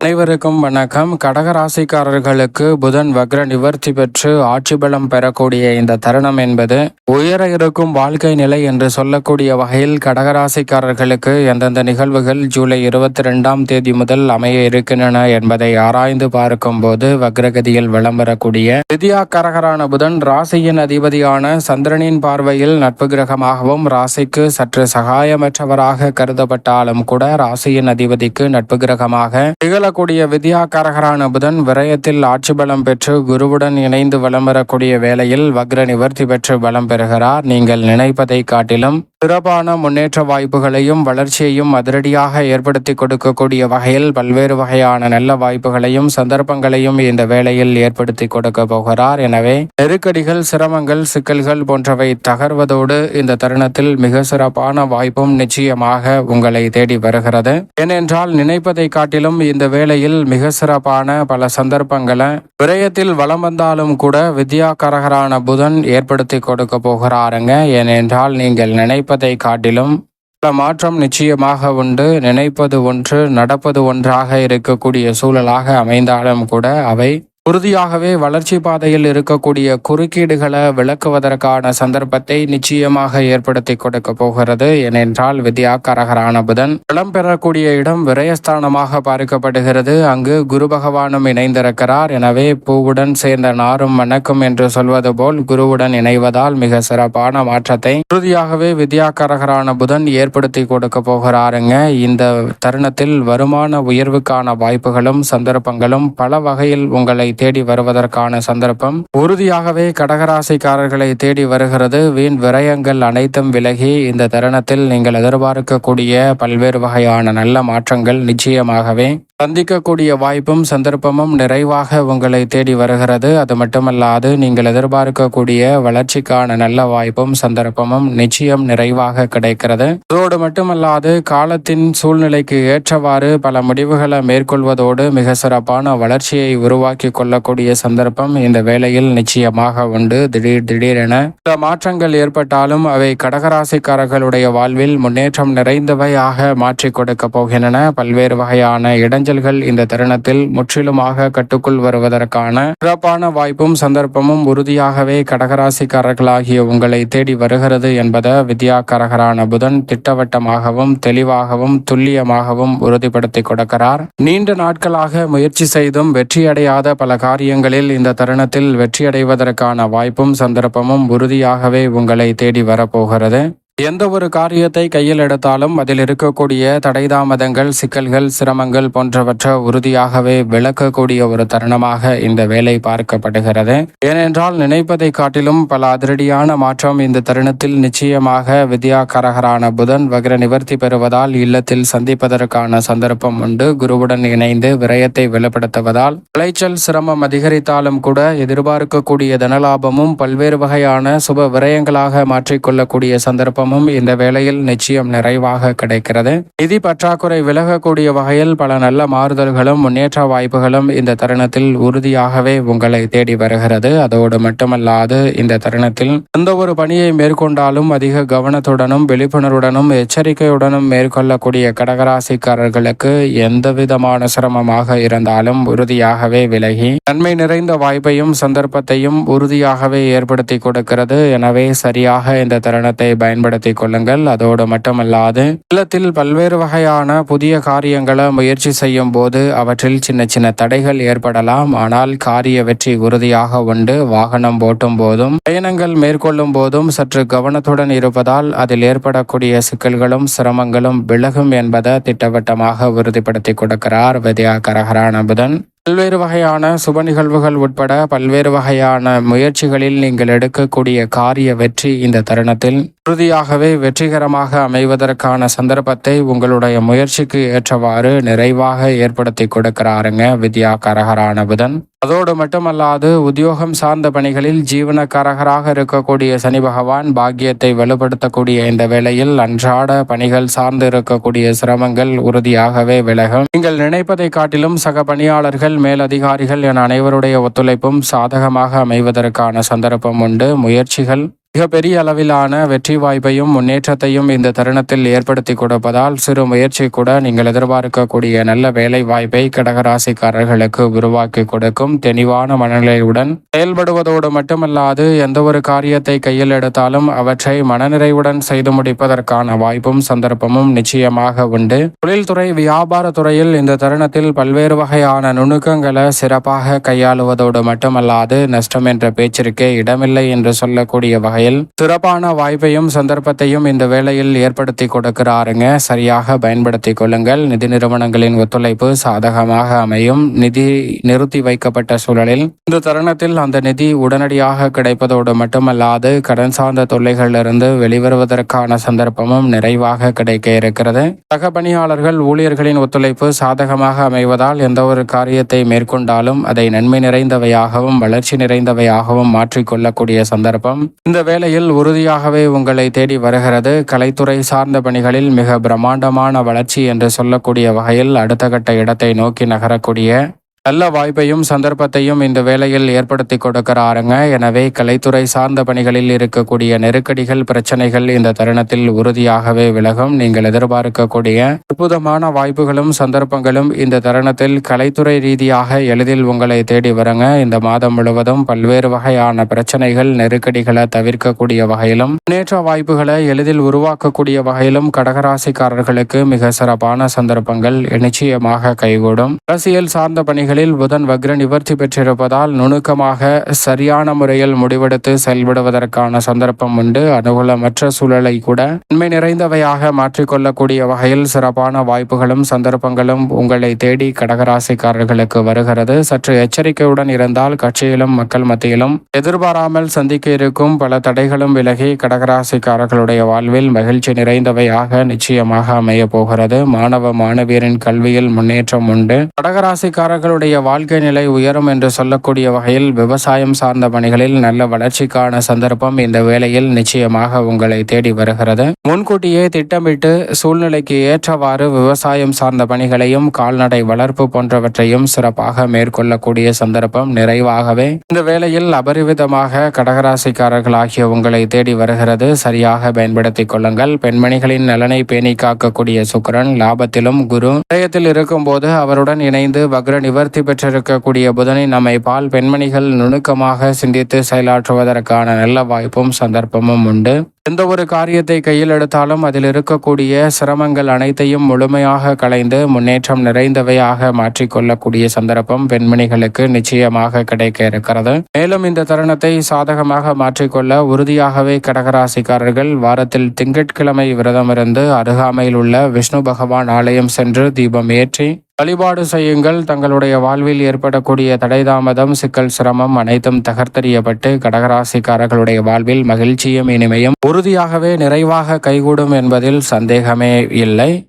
அனைவருக்கும் வணக்கம். கடகராசிக்காரர்களுக்கு புதன் வக்ர நிவர்த்தி பெற்று ஆட்சி பலம் பெறக்கூடிய இந்த தருணம் என்பது உயர இருக்கும் வாழ்க்கை நிலை என்று சொல்லக்கூடிய வகையில் கடகராசிக்காரர்களுக்கு எந்தெந்த நிகழ்வுகள் ஜூலை இருபத்தி ரெண்டாம் தேதி முதல் அமைய இருக்கின்றன என்பதை ஆராய்ந்து பார்க்கும் போது வக்ரகதியில் விளம்பரக்கூடிய திதியா கரகரான புதன் ராசியின் அதிபதியான சந்திரனின் பார்வையில் நட்பு கிரகமாகவும் ராசிக்கு சற்று சகாயமற்றவராக கருதப்பட்டாலும் கூட ராசியின் அதிபதிக்கு நட்பு கிரகமாக திகழ வரக்கூடிய வித்யாகாரகரான புதன் விரயத்தில் ஆட்சி பலம் பெற்று குருவுடன் இணைந்து வலம் வரக்கூடிய வேளையில் வக்ர நிவர்த்தி பெற்று பலம் பெறுகிறார். நீங்கள் நினைப்பதை காட்டிலும் சிறப்பான முன்னேற்ற வாய்ப்புகளையும் வளர்ச்சியையும் அதிரடியாக ஏற்படுத்தி கொடுக்கக்கூடிய வகையில் பல்வேறு வகையான நல்ல வாய்ப்புகளையும் சந்தர்ப்பங்களையும் இந்த வேளையில் ஏற்படுத்தி கொடுக்க போகிறார். எனவே நெருக்கடிகள் சிரமங்கள் சிக்கல்கள் போன்றவை தகர்வதோடு இந்த தருணத்தில் மிக சிறப்பான வாய்ப்பும் நிச்சயமாக உங்களை தேடி வருகிறது. ஏனென்றால் நினைப்பதை காட்டிலும் இந்த வேளையில் மிக சிறப்பான பல சந்தர்ப்பங்களை விரயத்தில் வளம் வந்தாலும் கூட வித்யாகரகரான புதன் ஏற்படுத்தி கொடுக்க போகிறாருங்க. ஏனென்றால் நீங்கள் நினைப்பதை காட்டிலும் பல மாற்றம் நிச்சயமாக உண்டு. நினைப்பது ஒன்று நடப்பது ஒன்றாக இருக்கக்கூடிய சூழலாக அமைந்தாலும் கூட அவை உறுதியாகவே வளர்ச்சி பாதையில் இருக்கக்கூடிய குறுக்கீடுகளை விளக்குவதற்கான சந்தர்ப்பத்தை நிச்சயமாக ஏற்படுத்தி கொடுக்க போகிறது. ஏனென்றால் வித்யா கரகரான புதன் பலம் பெறக்கூடிய இடம் விரயஸ்தானமாக பார்க்கப்படுகிறது. அங்கு குரு பகவானும் இணைந்திருக்கிறார். எனவே பூவுடன் சேர்ந்த நாரும் வணக்கம் என்று சொல்வது போல் குருவுடன் இணைவதால் மிக சிறப்பான மாற்றத்தை உறுதியாகவே வித்யா கரகரான புதன் ஏற்படுத்தி கொடுக்க போகிறாருங்க. இந்த தருணத்தில் வருமான உயர்வுக்கான வாய்ப்புகளும் சந்தர்ப்பங்களும் பல வகையில் உங்களை தேடி வருவதற்கான சந்தர்ப்பம். உறுதியாகவே கடகராசிக்காரர்களை தேடி வருகிறது. வீண் விரயங்கள் அனைத்தும் விலகி இந்த தருணத்தில் நீங்கள் எதிர்பார்க்கக்கூடிய பல்வேறு வகையான நல்ல மாற்றங்கள் நிச்சயமாகவே சந்திக்கக்கூடிய வாய்ப்பும் சந்தர்ப்பமும் நிறைவாக உங்களை தேடி வருகிறது. அது மட்டுமல்லாது நீங்கள் எதிர்பார்க்கக்கூடிய வளர்ச்சிக்கான நல்ல வாய்ப்பும் சந்தர்ப்பமும் நிச்சயம் நிறைவாக கிடைக்கிறது. அதோடு மட்டுமல்லாது காலத்தின் சூழ்நிலைக்கு ஏற்றவாறு பல முடிவுகளை மேற்கொள்வதோடு மிக சிறப்பான வளர்ச்சியை உருவாக்கி கொள்ளக்கூடிய சந்தர்ப்பம் இந்த வேளையில் நிச்சயமாக உண்டு. திடீர் திடீரென சில மாற்றங்கள் ஏற்பட்டாலும் அவை கடகராசிக்காரர்களுடைய வாழ்வில் முன்னேற்றம் நிறைந்தவையாக மாற்றிக் கொடுக்க போகின்றன. பல்வேறு வகையான இடைஞ்சல் இடைஞ்சல்கள் இந்த தருணத்தில் முற்றிலுமாக கட்டுக்குள் வருவதற்கான சிறப்பான வாய்ப்பும் சந்தர்ப்பமும் உறுதியாகவே கடகராசிக்காரர்களாகிய உங்களை தேடி வருகிறது என்பதை வித்யா கரகரான புதன் திட்டவட்டமாகவும் தெளிவாகவும் துல்லியமாகவும் உறுதிப்படுத்தி கொடுக்கிறார். நீண்ட நாட்களாக முயற்சி செய்தும் வெற்றியடையாத பல காரியங்களில் இந்த தருணத்தில் வெற்றியடைவதற்கான வாய்ப்பும் சந்தர்ப்பமும் உறுதியாகவே உங்களை தேடி வரப்போகிறது. எந்த ஒரு காரியத்தை கையில் எடுத்தாலும் அதில் இருக்கக்கூடிய தடைதாமதங்கள் சிக்கல்கள் சிரமங்கள் போன்றவற்றை உறுதியாகவே விளக்கக்கூடிய ஒரு தருணமாக இந்த வேலை பார்க்கப்படுகிறது. ஏனென்றால் நினைப்பதை காட்டிலும் பல அதிரடியான மாற்றம் இந்த தருணத்தில் நிச்சயமாக வித்யா கரகரான புதன் வகர நிவர்த்தி பெறுவதால் இல்லத்தில் சந்திப்பதற்கான சந்தர்ப்பம் உண்டு. குருவுடன் இணைந்து விரயத்தை வெளிப்படுத்துவதால் விளைச்சல் சிரமம் அதிகரித்தாலும் கூட எதிர்பார்க்கக்கூடிய தனலாபமும் பல்வேறு வகையான சுப விரயங்களாக மாற்றிக்கொள்ளக்கூடிய சந்தர்ப்பம் லாபமும் இந்த வேளையில் நிச்சயம் நிறைவாக கிடைக்கிறது. நிதி பற்றாக்குறை விலகக்கூடிய வகையில் பல நல்ல மாறுதல்களும் முன்னேற்ற வாய்ப்புகளும் இந்த தருணத்தில் உறுதியாகவே உங்களை தேடி வருகிறது. அதோடு மட்டுமல்லாது இந்த தருணத்தில் எந்த ஒரு பணியை மேற்கொண்டாலும் அதிக கவனத்துடனும் விழிப்புணர்வுடனும் எச்சரிக்கையுடனும் மேற்கொள்ளக்கூடிய கடகராசிக்காரர்களுக்கு எந்த விதமான சிரமமாக இருந்தாலும் உறுதியாகவே விலகி நன்மை நிறைந்த வாய்ப்பையும் சந்தர்ப்பத்தையும் உறுதியாகவே ஏற்படுத்தி கொடுக்கிறது. எனவே சரியாக இந்த தருணத்தை பயன்படுத்த பயன்படுத்தி கொள்ளுங்கள் அதோடு மட்டுமல்லாது இல்லத்தில் பல்வேறு வகையான புதிய காரியங்களை முயற்சி செய்யும் போது அவற்றில் சின்ன சின்ன தடைகள் ஏற்படலாம். ஆனால் காரிய வெற்றி உறுதியாக உண்டு. வாகனம் ஓட்டும் போதும் பயணங்கள் மேற்கொள்ளும் போதும் சற்று கவனத்துடன் இருப்பதால் அதில் ஏற்படக்கூடிய சிக்கல்களும் சிரமங்களும் விலகும் என்பதை திட்டவட்டமாக உறுதிப்படுத்தி கொடுக்கிறார் வித்யா கரகரான புதன் பல்வேறு வகையான சுப நிகழ்வுகள் உட்பட பல்வேறு வகையான முயற்சிகளில் நீங்கள் எடுக்கக்கூடிய காரிய வெற்றி இந்த தருணத்தில். உறுதியாகவே வெற்றிகரமாக அமைவதற்கான சந்தர்ப்பத்தை உங்களுடைய முயற்சிக்கு ஏற்றவாறு நிறைவாக ஏற்படுத்தி கொடுக்கிறாருங்க வித்யா கரகரான புதன். அதோடு மட்டுமல்லாது உத்தியோகம் சார்ந்த பணிகளில் ஜீவனக்காரகராக இருக்கக்கூடிய சனி பகவான் பாக்கியத்தை வலுப்படுத்தக்கூடிய இந்த வேளையில் அன்றாட பணிகள் சார்ந்து இருக்கக்கூடிய சிரமங்கள் உறுதியாகவே விலகும். நீங்கள் நினைப்பதை காட்டிலும் சக பணியாளர்கள் மேலதிகாரிகள் என அனைவருடைய ஒத்துழைப்பும் சாதகமாக அமைவதற்கான சந்தர்ப்பம் உண்டு. முயற்சிகள் மிகப்பெரிய அளவிலான வெற்றி வாய்ப்பையும் முன்னேற்றத்தையும் இந்த தருணத்தில் ஏற்படுத்தி கொடுப்பதால் சிறு முயற்சி கூட நீங்கள் எதிர்பார்க்கக்கூடிய நல்ல வேலை வாய்ப்பை கடகராசிக்காரர்களுக்கு உருவாக்கி கொடுக்கும் தெளிவான மனநிலையுடன் செயல்படுவதோடு மட்டுமல்லாது எந்த ஒரு காரியத்தை கையில் எடுத்தாலும் அவற்றை மனநிறைவுடன் செய்து முடிப்பதற்கான வாய்ப்பும் சந்தர்ப்பமும் நிச்சயமாக உண்டு. தொழில்துறை வியாபார துறையில் இந்த தருணத்தில் பல்வேறு வகையான நுணுக்கங்களை சிறப்பாக கையாளுவதோடு மட்டுமல்லாது நஷ்டம் என்ற பேச்சிற்கே இடமில்லை என்று சொல்லக்கூடிய வகை வகையில் சிறப்பான வாய்ப்பையும் சந்தர்ப்பத்தையும் இந்த வேளையில் ஏற்படுத்தி கொடுக்கிறாருங்க. சரியாக பயன்படுத்திக் கொள்ளுங்கள். நிதி நிறுவனங்களின் ஒத்துழைப்பு சாதகமாக அமையும். நிதி நிறுத்தி வைக்கப்பட்ட சூழலில் இந்த தருணத்தில் அந்த நிதி உடனடியாக கிடைப்பதோடு மட்டுமல்லாது கடன் சார்ந்த தொல்லைகளிலிருந்து வெளிவருவதற்கான சந்தர்ப்பமும் நிறைவாக கிடைக்க இருக்கிறது. சக பணியாளர்கள் ஊழியர்களின் ஒத்துழைப்பு சாதகமாக அமைவதால் எந்த ஒரு காரியத்தை மேற்கொண்டாலும் அதை நன்மை நிறைந்தவையாகவும் வளர்ச்சி நிறைந்தவையாகவும் மாற்றிக்கொள்ளக்கூடிய சந்தர்ப்பம். இந்த வேளையில் உறுதியாகவே உங்களை தேடி வருகிறது. கலைத்துறை சார்ந்த பணிகளில் மிக பிரம்மாண்டமான வளர்ச்சி என்று சொல்லக்கூடிய வகையில் அடுத்த கட்ட இடத்தை நோக்கி நகரக்கூடிய நல்ல வாய்ப்பையும் சந்தர்ப்பத்தையும் இந்த வேளையில் ஏற்படுத்தி கொடுக்கிறாருங்க. எனவே கலைத்துறை சார்ந்த பணிகளில் இருக்கக்கூடிய நெருக்கடிகள் பிரச்சனைகள் இந்த தருணத்தில் உறுதியாகவே விலகும். நீங்கள் எதிர்பார்க்கக்கூடிய அற்புதமான வாய்ப்புகளும் சந்தர்ப்பங்களும் இந்த தருணத்தில் கலைத்துறை ரீதியாக எளிதில் உங்களை தேடி வருங்க. இந்த மாதம் முழுவதும் பல்வேறு வகையான பிரச்சனைகள் நெருக்கடிகளை தவிர்க்கக்கூடிய வகையிலும் முன்னேற்ற வாய்ப்புகளை எளிதில் உருவாக்கக்கூடிய வகையிலும் கடகராசிக்காரர்களுக்கு மிக சிறப்பான சந்தர்ப்பங்கள் நிச்சயமாக கைகூடும். அரசியல் சார்ந்த பணிகள் ராசிகளில் புதன் வக்ர நிவர்த்தி பெற்றிருப்பதால் நுணுக்கமாக சரியான முறையில் முடிவெடுத்து செயல்படுவதற்கான சந்தர்ப்பம் உண்டு. அனுகூலமற்ற சூழலை கூட உண்மை நிறைந்தவையாக மாற்றிக்கொள்ளக்கூடிய வகையில் சிறப்பான வாய்ப்புகளும் சந்தர்ப்பங்களும் உங்களை தேடி கடகராசிக்காரர்களுக்கு வருகிறது. சற்று எச்சரிக்கையுடன் இருந்தால் கட்சியிலும் மக்கள் மத்தியிலும் எதிர்பாராமல் சந்திக்க இருக்கும் பல தடைகளும் விலகி கடகராசிக்காரர்களுடைய வாழ்வில் மகிழ்ச்சி நிறைந்தவையாக நிச்சயமாக அமைய போகிறது. மாணவ மாணவியரின் கல்வியில் முன்னேற்றம் உண்டு. கடகராசிக்காரர்களுடைய வாழ்க்கை நிலை உயரும் என்று சொல்லக்கூடிய வகையில் விவசாயம் சார்ந்த பணிகளில் நல்ல வளர்ச்சிக்கான சந்தர்ப்பம் இந்த வேளையில் நிச்சயமாக உங்களை தேடி வருகிறது. முன்கூட்டியே திட்டமிட்டு சூழ்நிலைக்கு ஏற்றவாறு விவசாயம் சார்ந்த பணிகளையும் கால்நடை வளர்ப்பு போன்றவற்றையும் சிறப்பாக மேற்கொள்ளக்கூடிய சந்தர்ப்பம் நிறைவாகவே இந்த வேளையில் அபரிவிதமாக கடகராசிக்காரர்கள் ஆகிய உங்களை தேடி வருகிறது. சரியாக பயன்படுத்திக் கொள்ளுங்கள். பெண்மணிகளின் நலனை பேணி காக்கக்கூடிய சுக்கிரன் லாபத்திலும் குரு விரயத்தில் இருக்கும்போது அவருடன் இணைந்து வக்ர சக்தி பெற்றிருக்கக்கூடிய புதனை நம்மை பால் பெண்மணிகள் நுணுக்கமாக சிந்தித்து செயலாற்றுவதற்கான நல்ல வாய்ப்பும் சந்தர்ப்பமும் உண்டு. எந்த ஒரு காரியத்தை கையில் எடுத்தாலும் அதில் இருக்கக்கூடிய சிரமங்கள் அனைத்தையும் முழுமையாக களைந்து முன்னேற்றம் நிறைந்தவையாக மாற்றிக்கொள்ளக்கூடிய சந்தர்ப்பம் பெண்மணிகளுக்கு நிச்சயமாக கிடைக்க இருக்கிறது. மேலும் இந்த தருணத்தை சாதகமாக மாற்றிக்கொள்ள உறுதியாகவே கடகராசிக்காரர்கள் வாரத்தில் திங்கட்கிழமை விரதமிருந்து அருகாமையில் உள்ள விஷ்ணு பகவான் ஆலயம் சென்று தீபம் ஏற்றி வழிபாடு செய்யுங்கள். தங்களுடைய வாழ்வில் ஏற்படக்கூடிய தடை தாமதம் சிக்கல் சிரமம் அனைத்தும் தகர்த்தெறியப்பட்டு கடகராசிக்காரர்களுடைய வாழ்வில் மகிழ்ச்சியும் இனிமையும் உறுதியாகவே நிறைவாக கைகூடும் என்பதில் சந்தேகமே இல்லை.